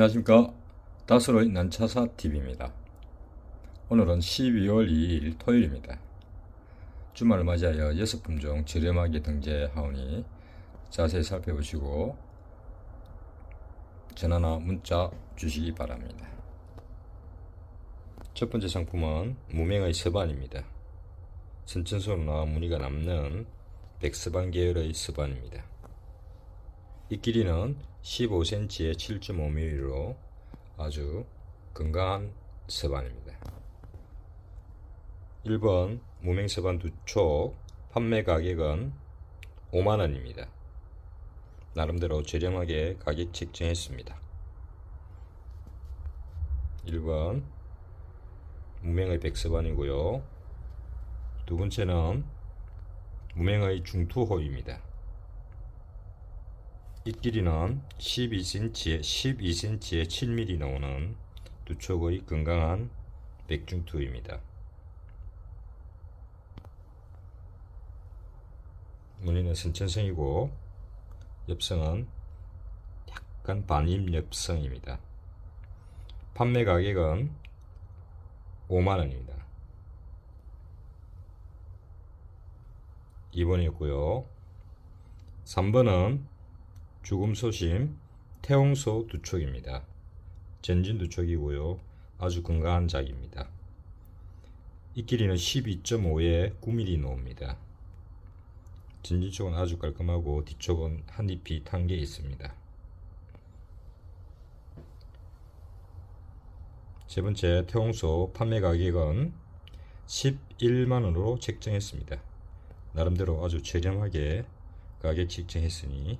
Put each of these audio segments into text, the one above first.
안녕하십니까 다스로의 난차사 TV입니다. 오늘은 12월 2일 토요일입니다. 주말을 맞이하여 여섯 품종 저렴하게 등재하오니 자세히 살펴보시고 전화나 문자 주시기 바랍니다. 첫 번째 상품은 무맹의 서반입니다. 선천소로나 무늬가 남는 백서반 계열의 서반입니다. 이 길이는 15cm에 7.5mm로 아주 건강한 서반입니다. 1번 무맹서반 두촉 판매 가격은 5만원입니다. 나름대로 저렴하게 가격 책정했습니다. 1번 무맹의 백서반이고요. 두 번째는 무맹의 중투호입니다. 이 길이는 12cm에 12cm에 7mm 나오는 두 촉의 건강한 백중투입니다. 무늬는 선천성이고 엽성은 약간 반입 엽성입니다. 판매 가격은 5만원입니다. 2번이었고요. 3번은 죽음 소심 태홍소 두촉입니다. 전진 두촉이고요. 아주 건강한 작입니다. 이 길이는 12.5에 9mm 나옵니다. 전진 쪽은 아주 깔끔하고 뒤쪽은 한 잎이 탄 게 있습니다. 세 번째 태홍소 판매 가격은 11만원으로 책정했습니다. 나름대로 아주 저렴하게 가격 책정했으니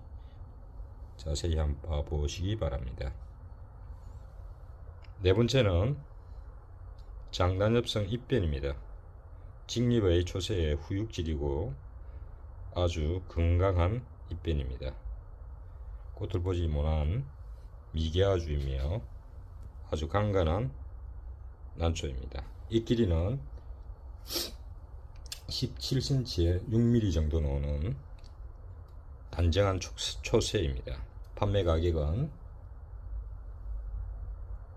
자세히 한번 보시기 바랍니다. 네 번째는 장단엽성 입변입니다. 직립의 초세의 후육질이고 아주 건강한 입변입니다. 꽃을 보지 못한 미개아주이며 아주 간간한 난초입니다. 이 길이는 17cm에 6mm 정도 나오는 단정한 초세입니다. 판매 가격은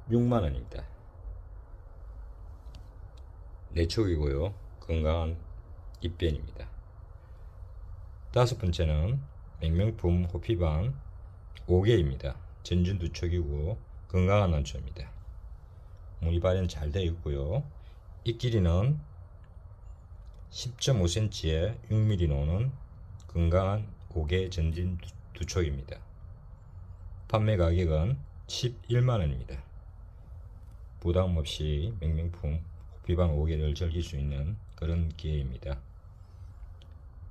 6만원입니다. 내촉이고요. 건강한 입변입니다. 다섯 번째는 맹명품 호피반 5개입니다. 전준 두촉이고 건강한 난초입니다. 무늬 발현 잘 되어 있고요. 이 길이는 10.5cm에 6mm 노는 건강한 고개 전진 두 촉입니다. 판매 가격은 11만원입니다. 부담 없이 맹명품 호피반 5개를 즐길 수 있는 그런 기회입니다.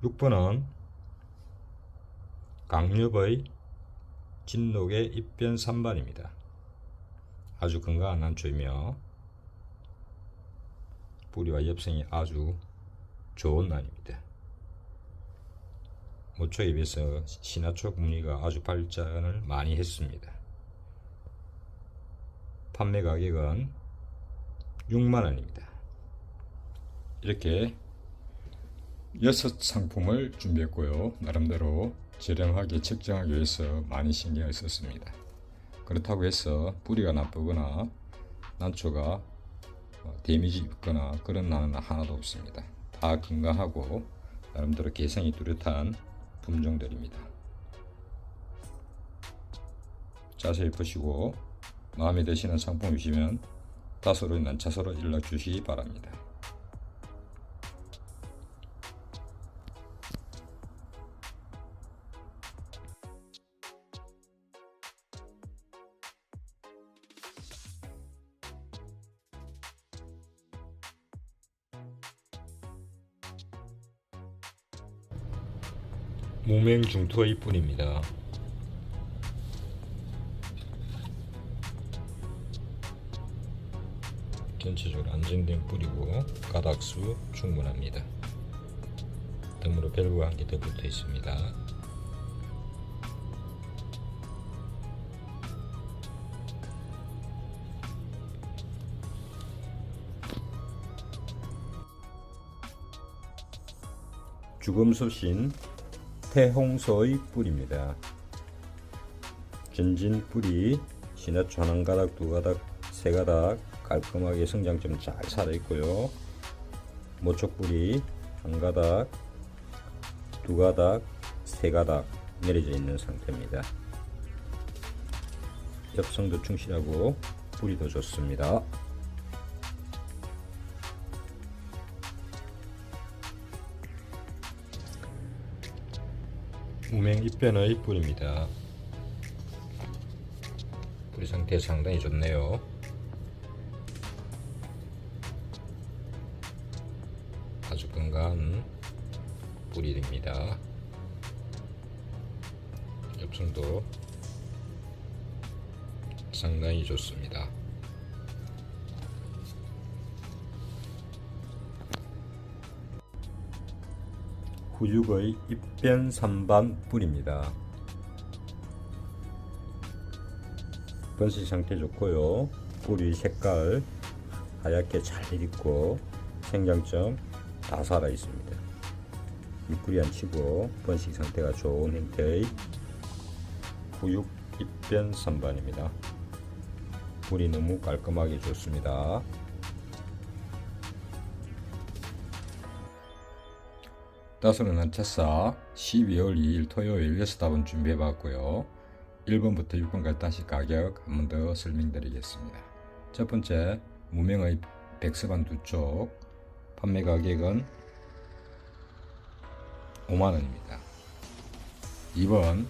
6번은 강엽의 진녹의 입변 3반입니다. 아주 건강한 난초이며 뿌리와 엽성이 아주 좋은 난입니다. 비해서 신화초 무늬가 아주 발전을 많이 했습니다. 판매 가격은 6만원입니다. 이렇게 여섯 상품을 준비했고요. 나름대로 저렴하게 책정하기 위해서 많이 신경을 썼습니다. 그렇다고 해서 뿌리가 나쁘거나 난초가 데미지 입거나 그런 난은 하나도 없습니다. 다 건강하고 나름대로 개성이 뚜렷한 품종들입니다. 자세히 보시고 마음에 드시는 상품 이시면 다소로 난차서로 연락 주시기 바랍니다. 무맹중투의 뿌리입니다. 전체적으로 안정된 뿌리고 가닥수 충분합니다. 덤으로 밸브가 한개더 붙어 있습니다. 주검소신 태홍소의 뿌리입니다. 전진 뿌리 진해초 한 가닥, 두 가닥, 세 가닥 깔끔하게 성장점 잘 살아있고요. 모촉불이 한 가닥, 두 가닥, 세 가닥 내려져 있는 상태입니다. 엽성도 충실하고 뿌리도 좋습니다. 무맹 잎변의 뿌리입니다. 뿌리 상태 상당히 좋네요. 아주 건강한 뿌리입니다. 엽성도 상당히 좋습니다. 후육의 잎변 산반 뿌리입니다. 번식 상태 좋고요. 뿌리 색깔 하얗게 잘 익고 생장점 다 살아 있습니다. 잎뿌리 안 치고 번식 상태가 좋은 형태의 후육 잎변 산반입니다. 뿌리 너무 깔끔하게 좋습니다. 따스는 한차사 12월 2일 토요일 6답은 준비해봤고요. 1번부터 6번까지 다시 가격 한 번 더 설명드리겠습니다. 첫 번째 무명의 백서반 두 쪽 판매 가격은 5만원입니다. 2번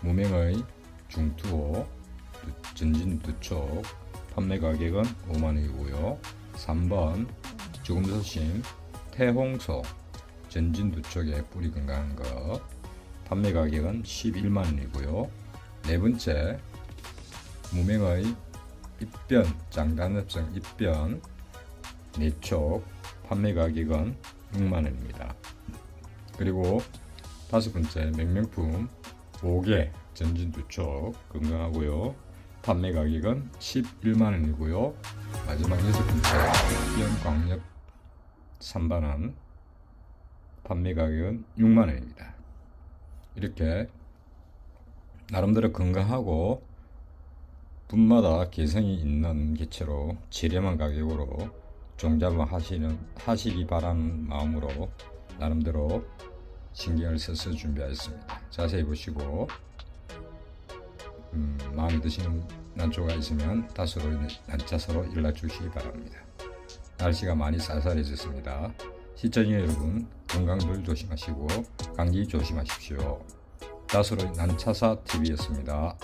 무명의 중투호 전진 두 쪽 판매 가격은 5만원이고요. 3번 죽음소심 태홍소 전진 두 쪽에 뿌리 건강한 거 판매 가격은 11만 원이고요. 네 번째 무맹의 입변 장단엽성 입변 네쪽 판매 가격은 6만 원입니다. 그리고 다섯 번째 맹명품 5개 전진 두쪽 건강하고요. 판매 가격은 11만 원이고요. 마지막 여섯 번째 입변 광역 3반원 판매 가격은 6만 원입니다. 이렇게 나름대로 건강하고 분마다 개성이 있는 개체로 저렴한 가격으로 종잡을 하시는 하시기 바라는 마음으로 나름대로 신경을 써서 준비하였습니다. 자세히 보시고 음, 마음에 드시는 난초가 있으면 다소로 난차서로 연락 주시기 바랍니다. 날씨가 많이 쌀쌀해졌습니다. 시청자 여러분 건강들 조심하시고 감기 조심하십시오. 다소로 난차사 TV였습니다.